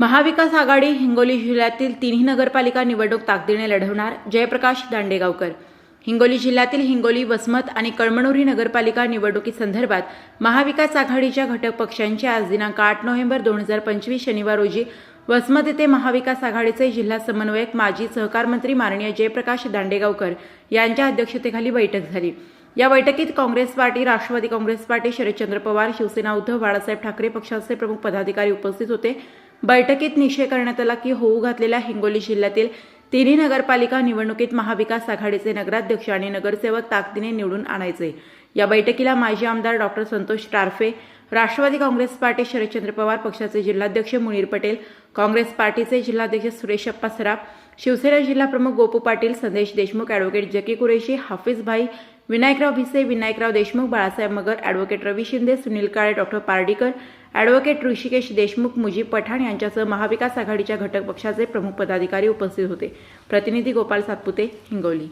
महाविकास आघाडी हिंगोली जिल्ह्यातील तिन्ही नगरपालिका निवडणूक ताकदीने लढवणार जयप्रकाश दांडेगावकर. हिंगोली जिल्ह्यातील हिंगोली वसमत आणि कळमनुरी नगरपालिका निवडणुकीसंदर्भात महाविकास आघाडीच्या घटक पक्षांची आज दिनांक आठ नोव्हेंबर दोन हजार पंचवीस शनिवार रोजी वसमत येथे महाविकास आघाडीचे जिल्हा समन्वयक माजी सहकार मंत्री माननीय जयप्रकाश दांडेगावकर यांच्या अध्यक्षतेखाली बैठक झाली. या बैठकीत काँग्रेस पार्टी राष्ट्रवादी काँग्रेस पार्टी शरदचंद्र पवार शिवसेना उद्धव बाळासाहेब ठाकरे पक्षाचे प्रमुख पदाधिकारी उपस्थित होते. बैठकीत निश्चय करण्यात आला की होऊ घातलेल्या हिंगोली जिल्ह्यातील तिन्ही नगरपालिका निवडणुकीत महाविकास आघाडीचे नगराध्यक्ष आणि नगरसेवक ताकदीने निवडून आणायचे. या बैठकीला माजी आमदार doctor Santosh Tarfe Rashtrawadi Congress Party Sharadchandra Pawar पक्षाचे जिल्हाध्यक्ष मुनीर पटेल काँग्रेस पार्टीचे जिल्हाध्यक्ष सुरेश अप्पा सराफ शिवसेना जिल्हा प्रमुख Gopu Patil Sandesh Deshmukh advocate Zaki Qureshi Hafiz Bhai Vinayakrao Bhise Vinayakrao Deshmukh Balasaheb Magar advocate Ravi Shinde Sunil Kale doctor Pardikar advocate Rushikesh Deshmukh Mujeeb Pathan यांच्यासह महाविकास आघाडीच्या घटक पक्षाचे प्रमुख पदाधिकारी उपस्थित होते. प्रतिनिधी गोपाल सातपुते हिंगोली.